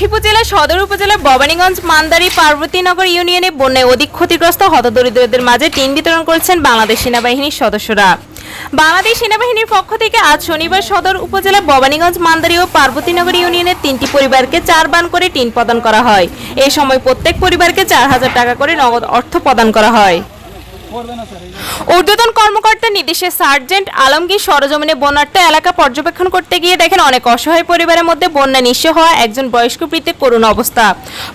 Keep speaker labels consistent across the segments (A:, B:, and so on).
A: লক্ষ্মীপুর জেলার সদর উপজেলার ভবানীগঞ্জ মান্দারি পার্বতীনগর ইউনিয়নে বন্যায় অধিক ক্ষতিগ্রস্ত হতদরিদ্রদের মাঝে টিন বিতরণ করেছেন বাংলাদেশ সেনাবাহিনীর সদস্যরা। বাংলাদেশ সেনাবাহিনীর পক্ষ থেকে আজ শনিবার সদর উপজেলা ভবানীগঞ্জ মান্দারি ও পার্বতীনগর ইউনিয়নের তিনটি পরিবারকে চার বান করে টিন প্রদান করা হয়। এই সময় প্রত্যেক পরিবারকে চার হাজার টাকা করে নগদ অর্থ প্রদান করা হয়। ঊর্ধ্বতন কর্মকর্তার নির্দেশে সার্জেন্ট আলমগীর সরজমিনে বন্যার্থ এলাকা পর্যবেক্ষণ করতে গিয়ে দেখেন অনেক অসহায় পরিবারের মধ্যে বন্যা নিঃস্ব হওয়া একজন বয়স্ক বৃদ্ধের করুণ অবস্থা।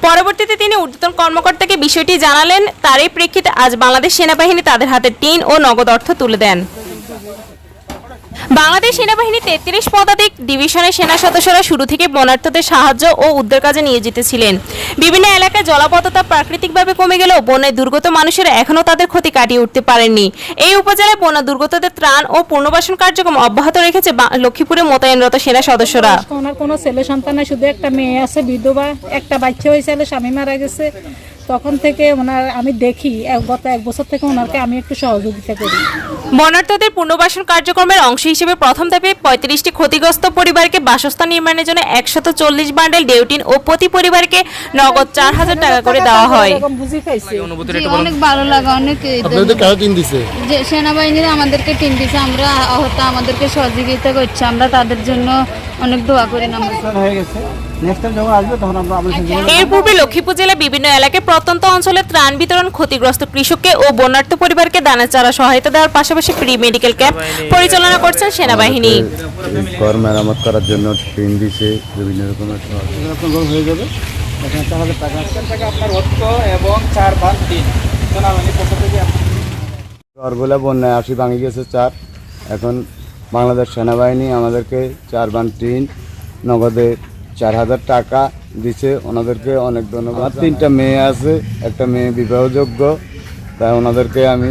A: পরবর্তীতে তিনি ঊর্ধ্বতন কর্মকর্তাকে বিষয়টি জানালেন। তারই প্রেক্ষিতে আজ বাংলাদেশ সেনাবাহিনী তাদের হাতে টিন ও নগদ অর্থ তুলে দেন। বাংলাদেশ সেনাবাহিনী তেত্রিশ পদাতিক ডিভিশনের সেনা সদস্যরা শুরু থেকে বন্যার্থদের সাহায্য ও উদ্ধার কাজে নিয়োজিত ছিলেন। বিভিন্ন এলাকায় জলাবদ্ধতা প্রাকৃতিকভাবে কমে গেলেও বন্যায় দুর্গত মানুষেরা এখনও তাদের ক্ষতি কাটিয়ে উঠতে পারেননি। এই উপজেলায় বন্যা দুর্গতদের ত্রাণ ও পুনর্বাসন কার্যক্রম অব্যাহত রেখেছে লক্ষ্মীপুরে মোতায়েনরত সেনা সদস্যরা।
B: কোনো ছেলে সন্তান শুধু একটা মেয়ে আছে, বিধবা, একটা বাচ্চা হয়েছিল স্বামী মারা গেছে। তখন থেকে ওনার আমি দেখি এক- গত এক বছর থেকে ওনারকে আমি একটু সহযোগিতা করি।
A: বন্যার্থদের পুনর্বাসন কার্যক্রমের অংশ হিসেবে প্রথম ধাপে পঁয়ত্রিশটি ক্ষতিগ্রস্ত পরিবারকে বাসস্থান নির্মাণের জন্য একশত চল্লিশ বান্ডেল ডেউটিন ও প্রতি পরিবারকে নগদ চার হাজার টাকা করে দেওয়া হয়।
C: অনেক ভালো লাগে অনেক
D: টিন
C: সেনাবাহিনীরা আমাদেরকে টিম দিছে আমরা আহত আমাদেরকে সহযোগিতা করছে আমরা তাদের জন্য অনেক দোয়া করি নামাজ
E: হয়ে গেছে। নেক্সট টাইম যখন আসবে তখন আমরা
A: এর পূর্বে লক্ষ্মীপুর জেলার বিভিন্ন এলাকায় প্রত্যন্ত অঞ্চলে ত্রাণ বিতরণ ক্ষতিগ্রস্ত কৃষককে ও বন্যার্থ পরিবারকে দানা চারা সহায়তা দেওয়ার পাশাপাশি প্রি মেডিকেল ক্যাম্প পরিচালনা করছেন সেনাবাহিনী।
F: ঘর মেরামত করার জন্য টিন দিছে বিভিন্ন রকমের
E: ঘর হয়ে যাবে। আপনার অর্থ এবং চার ভাগ তিন
F: ঘরগুলো বন্যায় আশি ভাঙে গেছে চার। এখন বাংলাদেশ সেনাবাহিনী আমাদেরকে চার বান টিন নগদে চার হাজার টাকা দিছে ওনাদেরকে অনেক ধন্যবাদ। তিনটা মেয়ে আছে একটা মেয়ে বিবাহযোগ্য তাই ওনাদেরকে আমি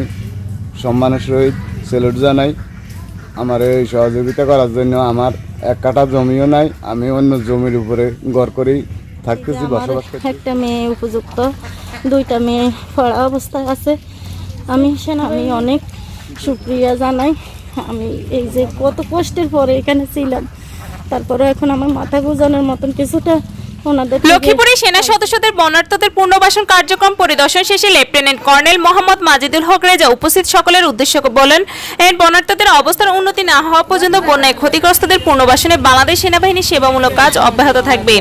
F: সম্মানের সহিত সেলুট জানাই। আমার এই সহযোগিতা করার জন্য আমার এক কাঠা জমিও নাই আমি অন্য জমির উপরে ঘর করেই থাকতেছি বসবাস
G: একটা মেয়ে উপযুক্ত দুইটা মেয়ে পড়া অবস্থায় আছে। আমি সেনা আমি অনেক সুক্রিয়া জানাই। আমি এই যে কত কষ্টের পরে এখানে ছিলাম তারপরে এখন আমার মাথা গোজানোর মতন কিছুটা
A: লক্ষ্মীপুরে সেনা সদস্যদের বন্যার্থদের পুনর্বাসন কার্যক্রম পরিদর্শন শেষে লেফটেন্যান্ট কর্নেল মোহাম্মদ মাজিদুল হক রেজা উপস্থিত সকলের উদ্দেশ্য বলেন এই বন্যার্থদের অবস্থার উন্নতি না হওয়া পর্যন্ত বন্যায় ক্ষতিগ্রস্তদের পুনর্বাসনে বাংলাদেশ সেনাবাহিনীর সেবামূলক কাজ অব্যাহত থাকবে।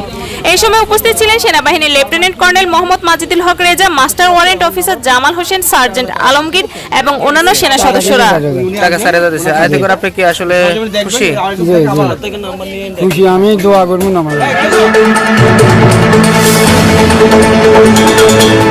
A: এই সময় উপস্থিত ছিলেন সেনাবাহিনীর lieutenant colonel Mohammad Majidul Haque Reza master warrant officer Jamal Hossain sergeant Alamgir এবং অন্যান্য সেনা সদস্যরা।
H: আপনি কি আসলে খুশি
D: আমি দোয়া করব না। Thank you.